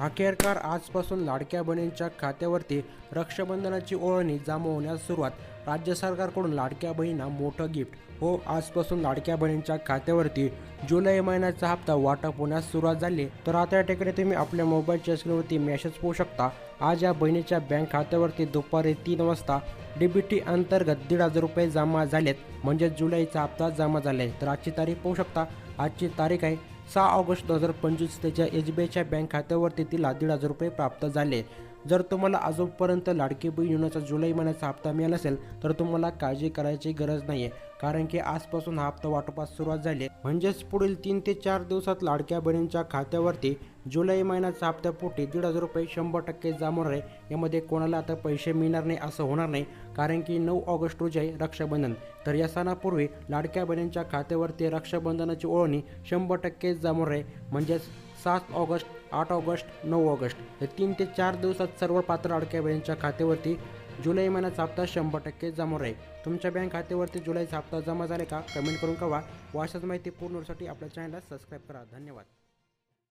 अखेरकार आजपासून लाडक्या बहिणींच्या खात्यावरती रक्षाबंधनाची ओळणी जमवण्यास सुरुवात. राज्य सरकारकडून लाडक्या बहिणींना मोठं गिफ्ट. हो आजपासून लाडक्या बहिणींच्या खात्यावरती जुलै महिन्याचा हप्ता वाटप होण्यास सुरुवात झाली. तर आता या ठिकाणी तुम्ही आपल्या मोबाईलच्या स्क्रीनवरती मेसेज पाहू शकता. आज या बहिणीच्या बँक खात्यावरती दुपारी तीन वाजता डीबीटी अंतर्गत दीड हजार रुपये जमा झालेत. म्हणजे जुलैचा हप्ता जमा झाला आहे तर आजची तारीख पाहू शकता. आजची तारीख आहे सहा ऑगस्ट दोन हजार पंचवीस त्याच्या एस बी आयच्या बँक खात्यावरती तिला दीड हजार रुपये प्राप्त झाले. जर तुम्हाला अजूनपर्यंत लाडकी बहीण योजनेचा जुलै महिन्याचा हप्ता मिळाला असेल तर तुम्हाला काळजी करायची गरज नाही आहे कारण की आजपासून हा हप्ता वाटपास सुरुवात झाली आहे. म्हणजेच पुढील तीन ते चार दिवसात लाडक्या बहिणींच्या खात्यावरती जुलै महिन्याचा हप्त्यापोटी दीड हजार रुपये शंभर टक्के जमा होणार आहे. यामध्ये कोणाला आता पैसे मिळणार नाही असं होणार नाही कारण की नऊ ऑगस्ट रोजी आहे रक्षाबंधन. तर या सणापूर्वी लाडक्या बहिणींच्या खात्यावरती रक्षाबंधनाची ओळणी शंभर टक्के जमा होणार आहे. म्हणजेच सात ऑगस्ट आठ ऑगस्ट नऊ ऑगस्ट हे तीन ते चार दिवसात सर्व पात्र अडक्या बँकेच्या खात्यावरती जुलै महिन्याचा हप्ता शंभर टक्के जमा राहील. आहे तुमच्या बँक खात्यावरती जुलैचा हप्ता जमा झाले का? कमेंट करून कळवा. व अशाच माहिती पूर्ण होण्यासाठी आपल्या चॅनलला सबस्क्राईब करा. धन्यवाद.